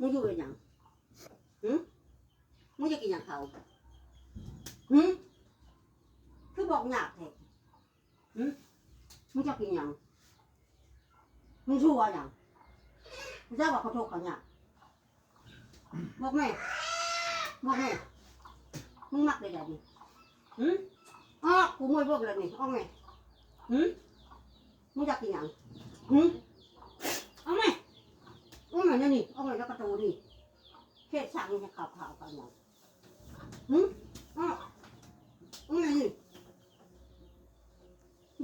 มึงอยู่เปยังหึมึงจะกินยังเขาหึคือบอกหยาบเถอะหึมึงจะกินยังมึงชั่วยังมึงจะบอกขาโทษเขาหยาบบอกแมบอกแมมึงมักเลยแบบนี้หึอ๋อกูไม่บอกเลยนี่อ๋อไงหึมึงจะกินยังหึ อาไงเนี่ยนี่เอาไงแล้วกระตูนี่เทศสั่งจะข่าวข่าวกันอย่างหืมอ๋อเอาไงนี่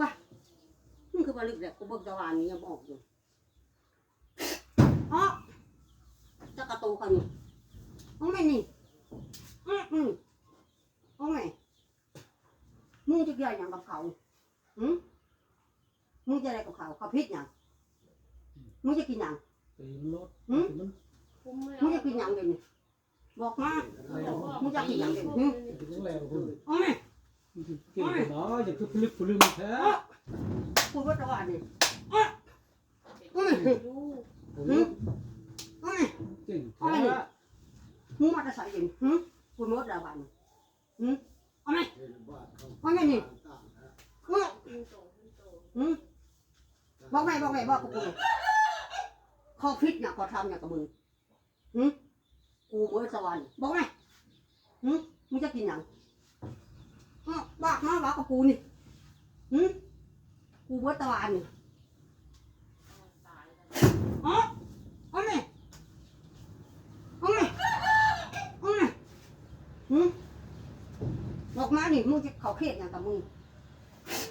บ้ามึงคือบริกแหละกูเบิกตะวันนี่ยังบอกอยู่อ๋อจะกระตูกันนี่เอาไงนี่อืมอืมเอาไงมึงจะเกี่ยวอย่างกับเขาหืมมึงจะอะไรกับเขาเขาพิษอย่างมึงจะกินอย่าง ตีมันรถหืม มันคุ้มไม่มึงจะกินอย่างเดี๋ยวนี้บอกมามึงจะกินอย่างเดียวหืมถึงแล้วคุณเอาไงเก่งกว่าน้อยอย่าคือพลึกพลึงแท้พูดว่าตะวันนี่ลูกโอ้ยเอาไงเก่งเอาไงแท้นี่มึงมาจะใส่ยังหืมกูมดดาวันหืมเอาไงเอาไงนี่อืมขึ้นโตขึ้นโตหืมบอกไงบอกไงบอกกูเลยเขาพิษเนี่ยเขาทำเนี่ยกับมึงหืมกูมดสวรรค์บอกไงหืมมึงจะกินอย่างอ้าวบากมาบากกับกูนี่หืมกูมดตะวันนี่อ๋อเอาไงเอาไงเอาไงหืมบอกมานี่มึงจะเขาเครียดอย่างกับมึง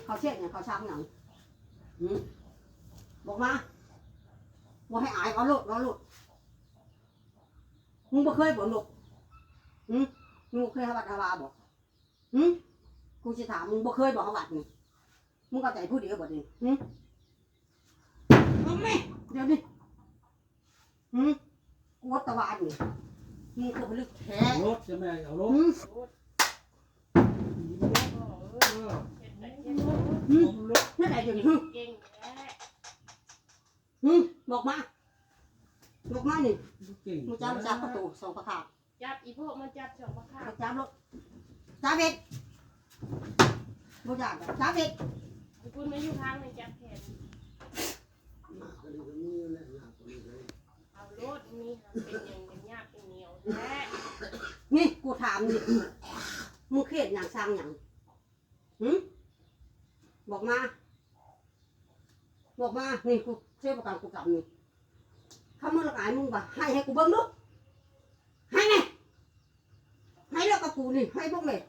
เขาเครียดอย่างเขาช้ำอย่างหืมบอกมา บอกให้อายเขาโลดเขาโลดมึงบ่เคยบ่ลูกหืมมึงบ่เคยหาวัดหาวาบอกหืมกูจะถามมึงบ่เคยบอกหาวัดนี่มึงเข้าใจผู้เดียวบ่นี่หืมเอาแม่เดี๋ยวนี้หืมกูวัดตะวันนี่มึงคือพลึกแท้เอารถใช่ไหมเอารถหืมเออเห็ดแต่เห็ดหืมเอารถนี่ไหนเดี๋ยวนี้หืมเก่งแท้หืม บอกมาบอกมานี่เก่งมึงจ้ามึงจ้าประตูสองประขาจับอีพวกมันจับสองประคามึงจ้ารถจ้าเบ็ดมึงจ้าจ้าเบ็ดคุณไม่อยู่ทางในจับแขนเอารถมีเป็นอย่างเป็นยากเป็นเหนียวแท้นี่กูถามนี่มึงเครียดอย่างสร้างอย่างหืมบอกมา บอกมานี่กูเชื่อประกันกูกลับนี่คำมึงละกายมึงบ่ให้ให้กูเบิ้งลูกให้ไงให้แล้วกับกูนี่ให้พวกเลย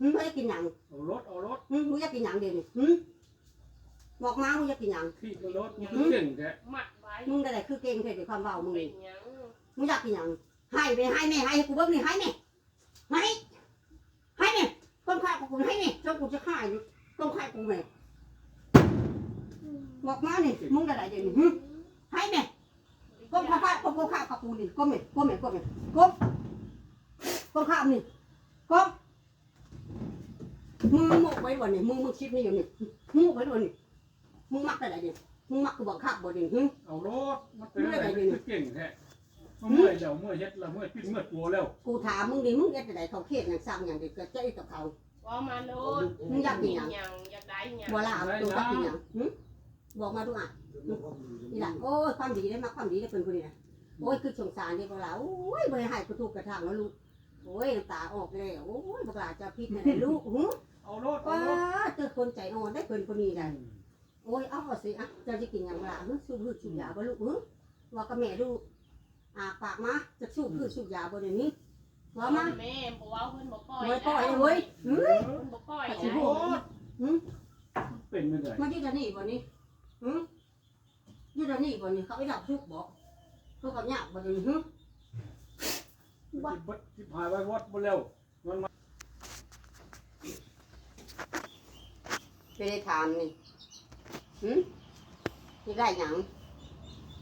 มึงไม่ได้กินอย่างเอารถเอารถมึงมึงอยากกินอย่างเดียวนี่หืมบอกมามึงอยากกินอย่างขี่เอารถมันเก่งแท้หมัดไว้มึงได้แต่คือเก่งแค่ในความเบามึงเป็นี่นหยังมึงอยากกินอย่างให้ไปให้แม่ให้กูเบิ้งนี่ให้แม่ให้ให้แม่ต้นข้าวกูให้แม่เจ้ากูจะฆ่าอยู่ต้นข้าวกูแม่ บอกมานี่มึงได้แต่เดี๋ยวนี้หืมให้แม่ก้มข้าวก้มก้มข้าวกับกูนี่ก้มแม่ก้มแม่ก้มแม่ก้มก้มข้าวนี่ก้มมึงมึงไว้วันนี้มึงมึงคิดนี่อยู่นี่มึงไว้วันนี้มึงมักได้เดี๋ยวมึงมักกูบังคับบ่เดี๋ยวหืมเอารถมันเป็นอะไรคือเก่งแท้เมื่อยเดี๋ยวเมื่อยเฮ็ดแล้วเมื่อยปิ้นเมื่อยกลัวแล้ว กูถามมึงดิมึงเอ็ดได้เขาเครียดอย่างซ้ำอย่างเดียวก็ใจกับเขาว่ามาโน้ตมึงอยากกินหยังยังอยากได้หยังบัวลาวตัวจักกินหยังหึ บอกมาดูอะนี่แหละโอ้ยความดีได้มาความดีได้เป็นคนนี้นะโอ้ยคือสงสารเด็กบัวลาวโอ้ยบริหารกระทุกกระทางแล้วลูกโอ้ยน้ำตาออกแล้วโอ้ยบักหลาจะพิษนะได้ลูกหึเอารถเอาว้ารถเจอคนใจอ่อนได้เป็นคนนี้ได้โอ้ยเอาเอาสิอะเจะจะกินอย่างบักหลาหึสูบพืชสูบยาบ่ลูกหึว่ากับแม่ดูอ่าปากมาจะสูบพืชสูบยาบ่เดี๋ยวนี้ว่ามาแม่บอกว่าเพิ่นบอกปล่อยไม่ปล่อยเลยเว้ยหึเพิ่นบอกปล่อยปัจนะจุบันเป็นไม่ได้มันอยู่ที่นี่บ่นี่ หืมอยู่ที่นี่บ่นี่เขาไปดับทุกข์บ่เขาก็ยากบ่นี่หึวัดวัดที่พายไว้วัดบ่แล้วไปได้ถามนี่หึสิได้หยัง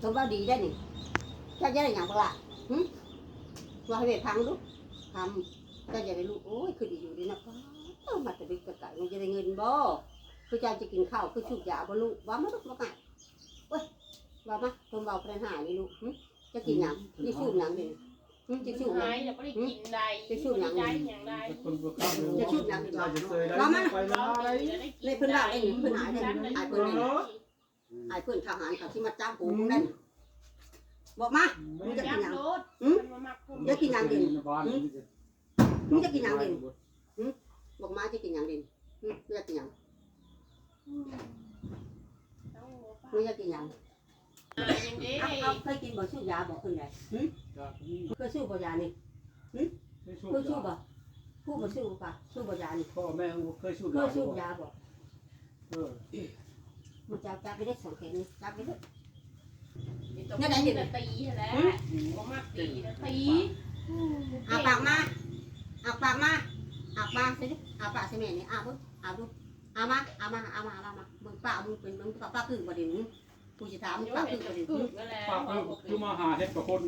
สมบ่ดีได้นี่เจ้าจะได้หยังบ่ล่ะหึว่าให้ไปพังดูทำเจ้าจะได้รู้โอ้ยคือดีอยู่ดีนะป้าเอ้ามาแต่ดึกแต่ไก่มันจะได้เงินบ่ คือเจ้าจะกินข้าวคือสูบยาบ่ลูกว่ามาลูกว่าไงเว้ยว่ามาคนเบาปัญหานี่ลูกหึจะกินหยังนี่สูบหยังนี่มึงจะมันชู้หายแล้วบ่ได้กินใดจะชู้หยัง ได้หยังได้คนบ่ข้ามเลยจะชุดหยังเราจะเคยได้เรามาไปแล้วอะไรเลยเพิ่นว่าได้หนิเพิ่นหายได้หนิหายเพิ่นได้หนิ ไอ้เพิ่นทหารเขาที่มาจ้างกูมึงได้หนิบอกมา มึงจะกินหยังรถหืมมันมามักผมจะกินหยังดิบ้านมึงจะกินหยัง หยังดิหึมึงจะกินหยังอืมต้องหัวปลามึงจะกินหยังอ่ายังเด้เอาเอาเคยกินบ่สู้ยาบ่เพิ่นได้หึเคยสู้บ่ยานี่เคยสู้บ่ผู้บ่สู้ป่ะสู้บ่ยานี่พ่อแม่เคยสู้เคยสู้ยาบ่เออมึงจะจับไปได้สองเข็มนี่จับไปได้นี่ไหนนี่ตีแหล้วบ่มักตีนะตีเอาปากมาเอาปากมาเอาปากสิเอาปากสิแม่นี่เอาเบิ่งเอาดู เอามาเอามาเอามาเอามามึงป้ามึงเป็นมึงป้าป้าคือบ่ได้มึงกูสิถามมึงป้าคืนอบ่จะได้กึกนั่นแหละป้าเออคือมาหาเห็ดกับคน